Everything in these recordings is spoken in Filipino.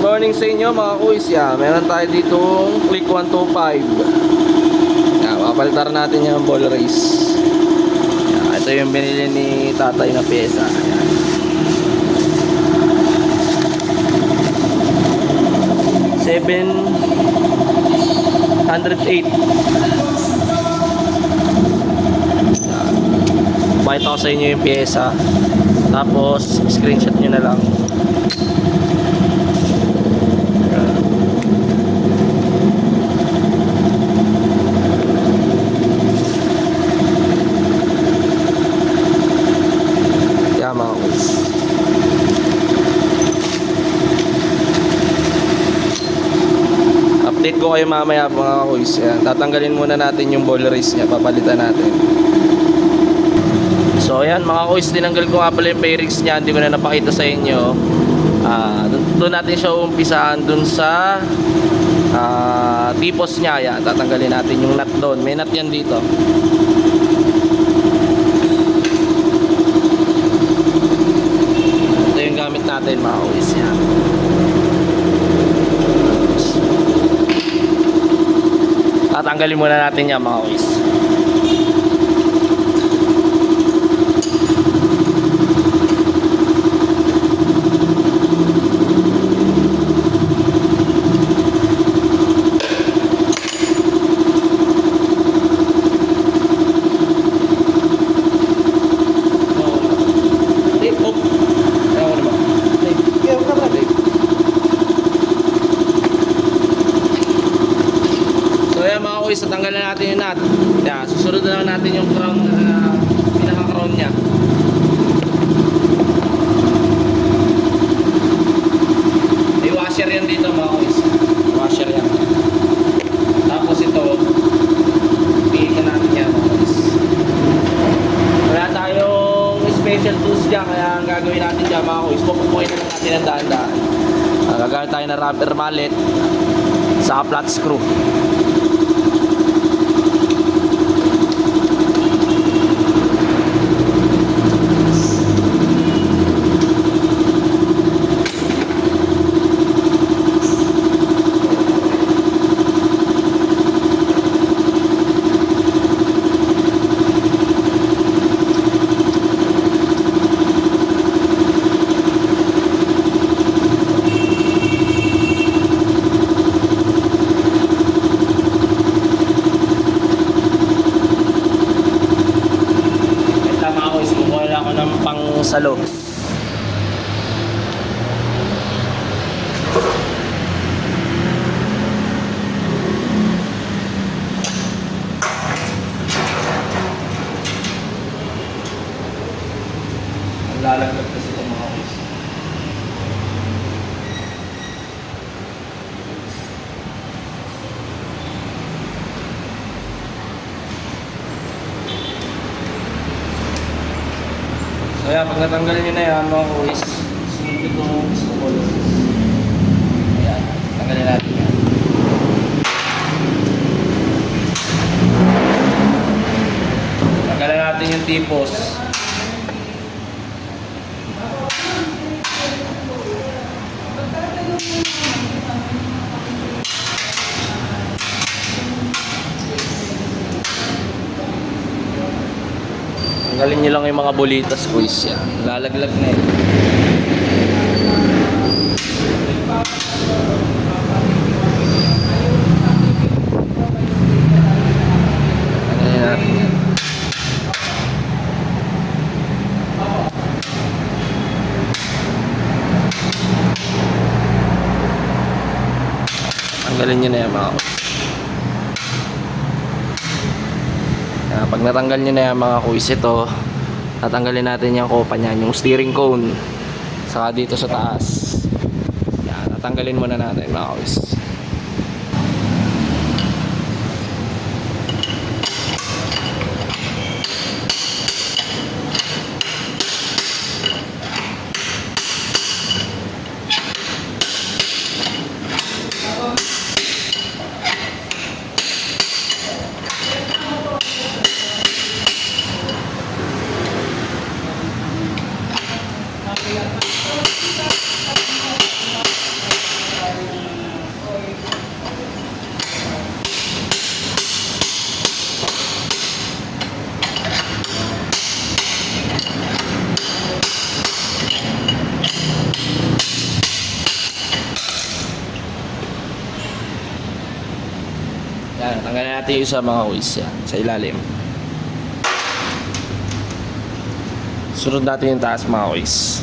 Good morning sa inyo mga kuys. Yeah, meron tayo ditong Click 125. Yeah, papalitar natin yung ball race. Yeah, ito yung binili ni tatay na pyesa. Ayan. Seven hundred eight. Pakita ko sa inyo yung pyesa. Tapos, screenshot nyo na lang. Yeah, mga kuys. Update ko kayo mamaya mga kuys. Yan, tatanggalin muna natin yung ball race niya. Papalitan natin. So ayan mga kuys, tinanggal ko nga pala yung pairings niya. Hindi ko na napakita sa inyo. Ah, dun- doon natin siya umpisaan dun sa ah, tipos niya. Yan, tatanggalin natin yung nut doon. May nut yan dito. Ito yung gamit natin mga kuys. Yan. Tatanggalin muna natin yan mga kuys. Tape, oh. Ayaw ko naman. Tape. Ayaw ko naman. Tape. So yan mga tatanggalan natin yung nut. Yan, susunod na lang natin yung crown na pinaka-crown niya. May washer yan dito mga kuys. Washer yan. Tapos ito, pihikan natin yan mga kuys. Wala tayong special tools dyan, kaya ang gagawin natin dyan mga kuys, pupupuin na natin ang daan-daan. Uh, gagamit tayo ng rubber mallet, sa flat screw. May tama ako, is kukuha lang ako ng pang salo. Ang lalaglag kasi itong mga kuis. So yan, pag natanggalin nyo na yan mga kuis, sunod itong gusto ko. Ayan, tanggalin natin yan. Tanggalin natin yung tipos. Tanggalin nyo lang yung mga bolitas kuis yan. Lalaglag na yun. Tanggalin nyo na yan mga kuis. Kaya pag natanggal nyo na yan mga kuis ito, tatanggalin natin yung kopa niyan, yung steering cone. Saka dito sa taas. Yan, tatanggalin muna natin mga kuis. Yung isa mga kuis yan, sa ilalim. Sunod natin yung taas mga kuis.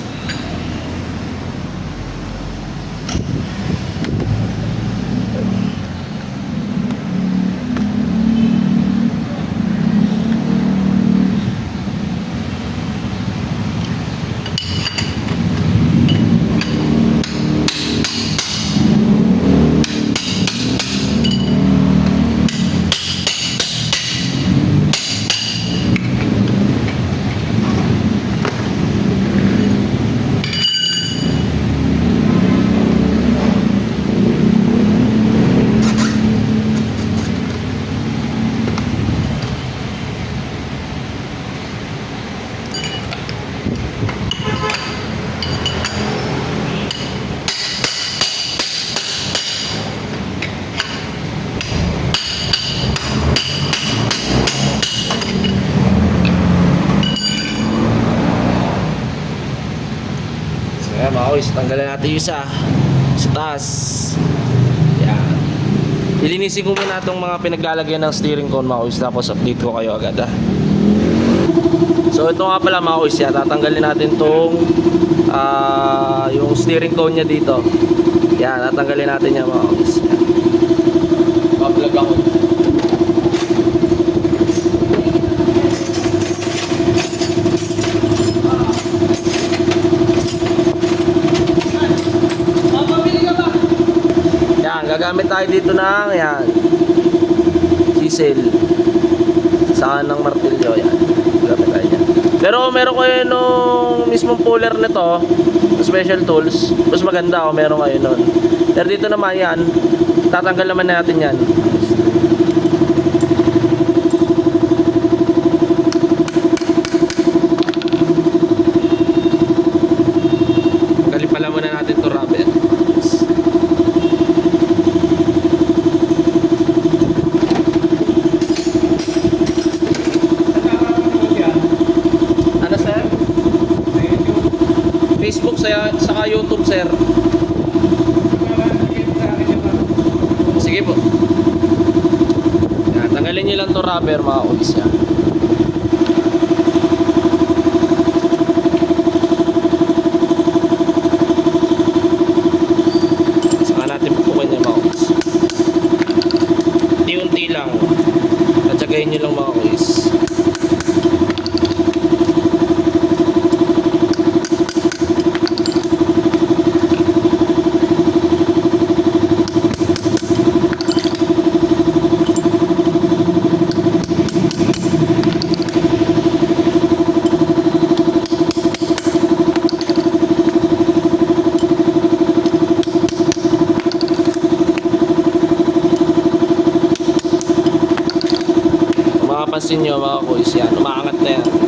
So yan tanggalin natin yung isa sa taas. Yan. Ilinisin ko muna itong mga pinaglalagyan ng steering cone mga kuis tapos update ko kayo agad ah. So ito nga pala mga kuis, tatanggalin natin tong ah, yung steering cone niya dito. Yan, tatanggalin natin yan mga kuis. Bablog ako. Yan, gagamit tayo dito ng yan. Chisel. Saan ng martilyo yan. Gagamit tayo. Pero meron kayo nung mismong puller nito, special tools, mas maganda ako meron kayo nun. Pero dito naman yan, tatanggal naman natin yan. Galing pala muna natin to rubber. Ano sir? Facebook saya saka YouTube sir. Sige po. Yan, tanggalin niyo lang to rubber mga kulis yan. Saka natin pupukan niya mga kulis. Unti-unti lang. Tatsagayin niyo lang mga kulis. Kung makapansin nyo mga kuys yan, umaangat na yan.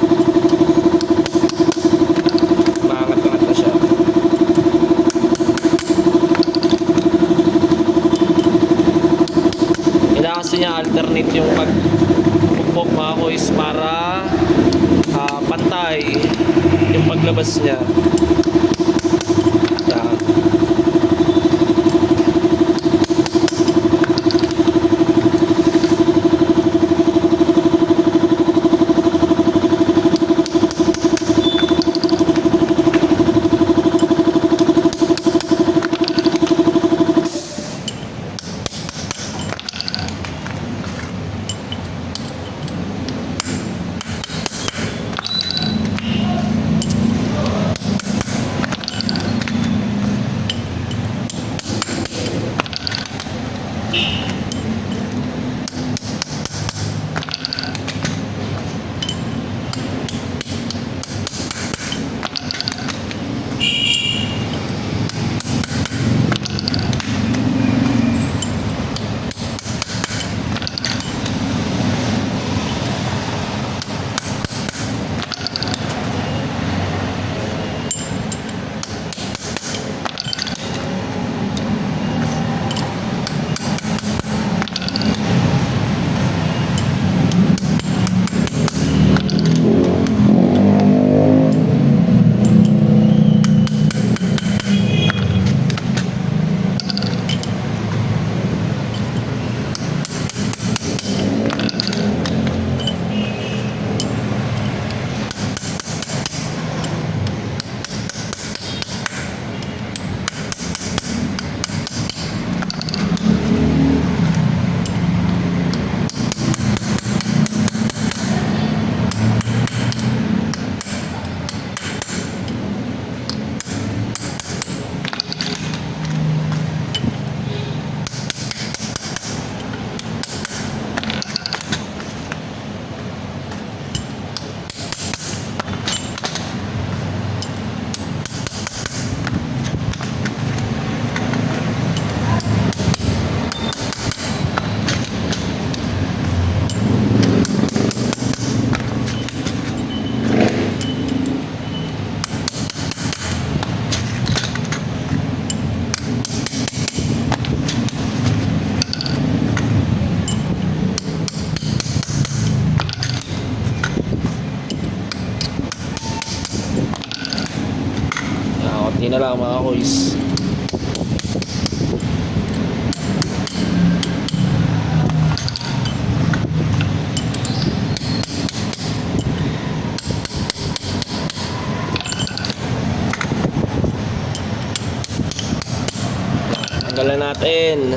Tanggalan natin.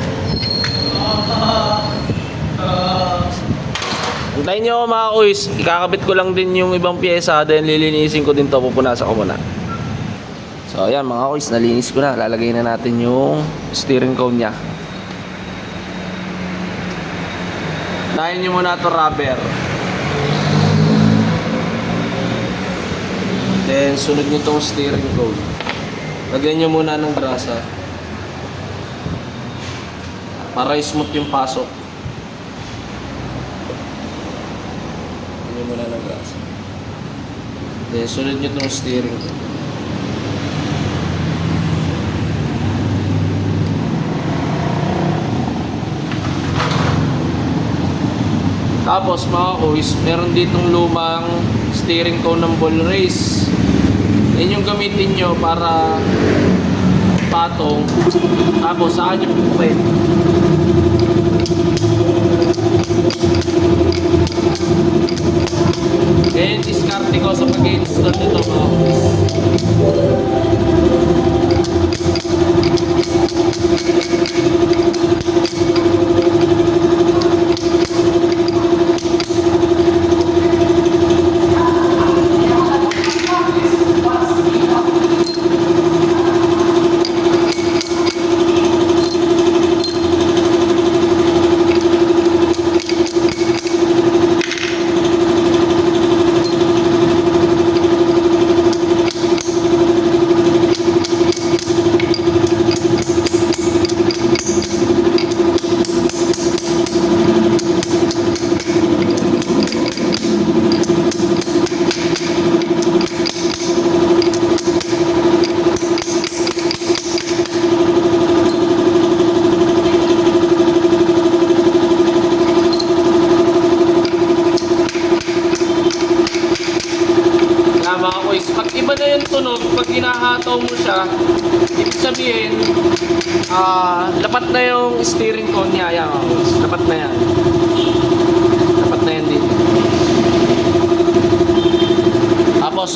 Antayin nyo mga kuys. Ikakabit ko lang din yung ibang pyesa. Then lilinisin ko din to. Pupunasan ko muna. So ayan mga kuys. Nalinis ko na. Lalagay na natin yung steering cone nya. Tayin nyo muna to rubber. Then sunod nyo tong steering cone. Lagyan nyo muna ng grasa. Para smooth yung pasok. Lagyan mo na ng grasa. Then, sunod nyo itong steering. Tapos mga kuys, meron ditong lumang steering cone ng ball race. Yan yung gamitin nyo para patong. Tapos saan yung pupukin. Thank you.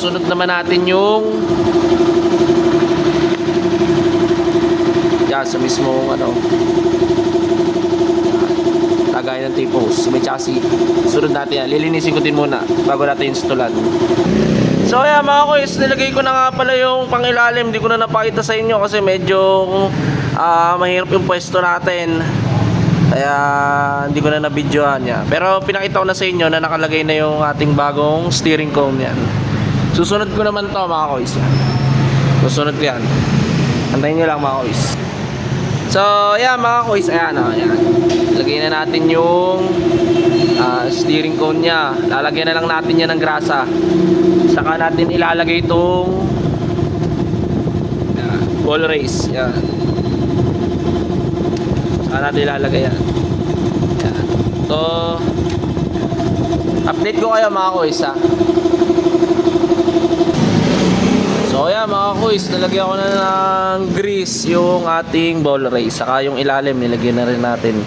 Tapos, sunod naman natin yung yan, sa mismong ano lagay ng tipos may chassis sunod natin yan lilinisin ko din muna bago natin installan So yeah mga kuys, nilagay ko na nga pala yung pangilalim. Hindi ko na napakita sa inyo kasi medyo ah, mahirap yung pwesto natin. Kaya hindi ko na nabidyohan niya. Pero pinakita ko na sa inyo na nakalagay na yung ating bagong steering cone yan. Susunod ko naman to mga. Yan. Susunod ko yan. Antayin nyo lang mga kuys. So yeah mga kuys, ayan o. Ayan. Lagay na natin yung ah, steering cone niya. Lalagyan na lang natin yan ng grasa. Saka natin ilalagay itong yan, ball race. Yan. Saka natin ilalagay yan. Yan. So, update ko kayo mga kuys ha. So yan mga kuys, nalagyan ko na ng grease yung ating ball race. Saka yung ilalim, nilagyan na rin natin.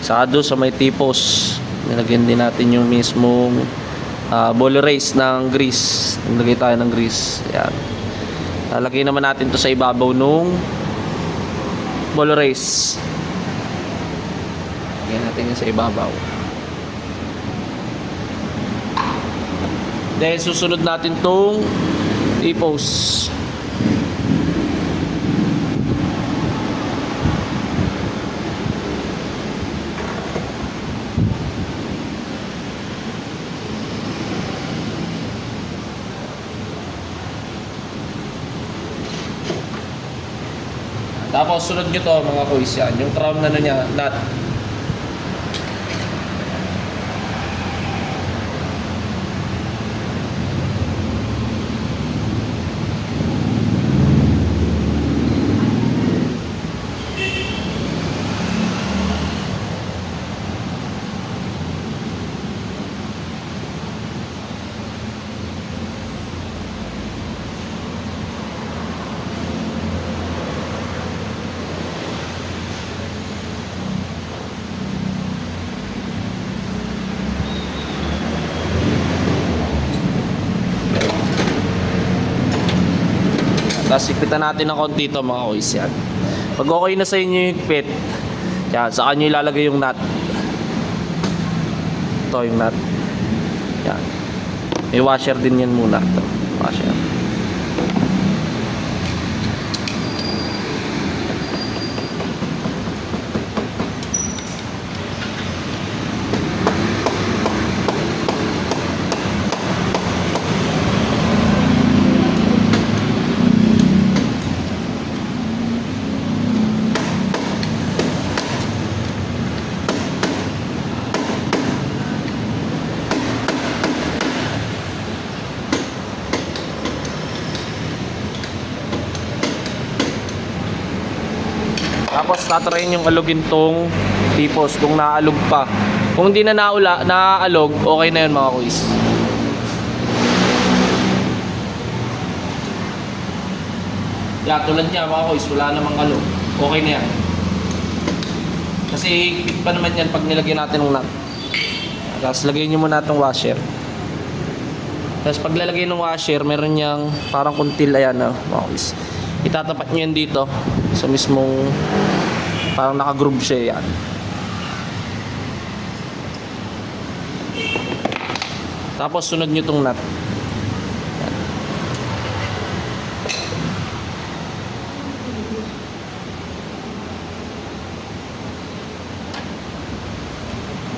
Saka doon sa may tipos, nilagyan din natin yung mismong uh, ball race ng grease. Nilagay tayo ng grease. Yan. Lalagay naman natin to sa ibabaw nung ball race. Lagyan natin yun sa ibabaw. Then susunod natin tong tipos. Tapos sunod nyo to mga kuys yan. Yung crown na na niya, nut. Tapos higpitan natin ng konti ito mga kuys yan. Pag okay na sa inyo yung higpit, yan, saka nyo ilalagay yung nut. Ito yung nut. Yan. May washer din yan muna. Ito, washer. Tatry yung alugin tong tipos kung naalog pa. Kung hindi na naula, naaalog, okay na yun mga kuis. Yeah, tulad niya mga kuis, wala namang alog. Okay na yan. Kasi higpit pa naman yan pag nilagyan natin ng nut. Tapos lagyan nyo muna itong washer. Tapos pag lalagay ng washer, meron niyang parang kuntil ayan na mga kuis. Itatapat nyo yan dito sa mismong parang nakagroove siya yan. Tapos sunod nyo tong nut.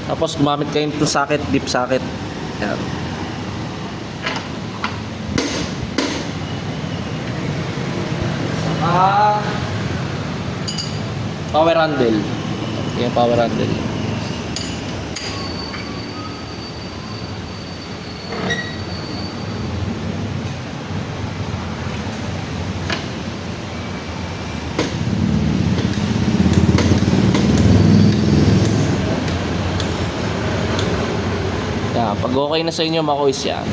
Tapos gumamit kayo ng socket, deep socket. Yan. Power handle. Yung power handle. Yeah, pag okay na sa inyo, makuis yan.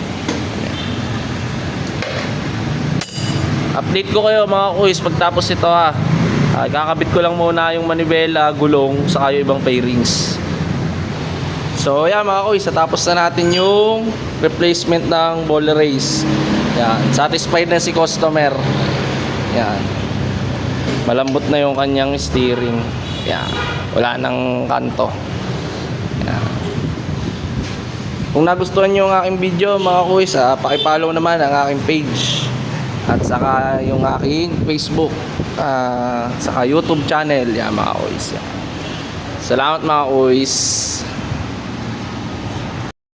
Update ko kayo mga kuis pagtapos ito ha. Ah, kakabit ko lang muna yung manibela, gulong, saka yung ibang pairings. So yan mga kuis, natapos na natin yung replacement ng ball race. Yan, satisfied na si customer. Yan. Malambot na yung kanyang steering. Yan. Wala nang kanto. Yan. Kung nagustuhan nyo ang aking video mga kuis, ah, pakipollow naman ang aking page at saka yung aking Facebook ah, saka YouTube channel yan mga kuis. Salamat mga kuis.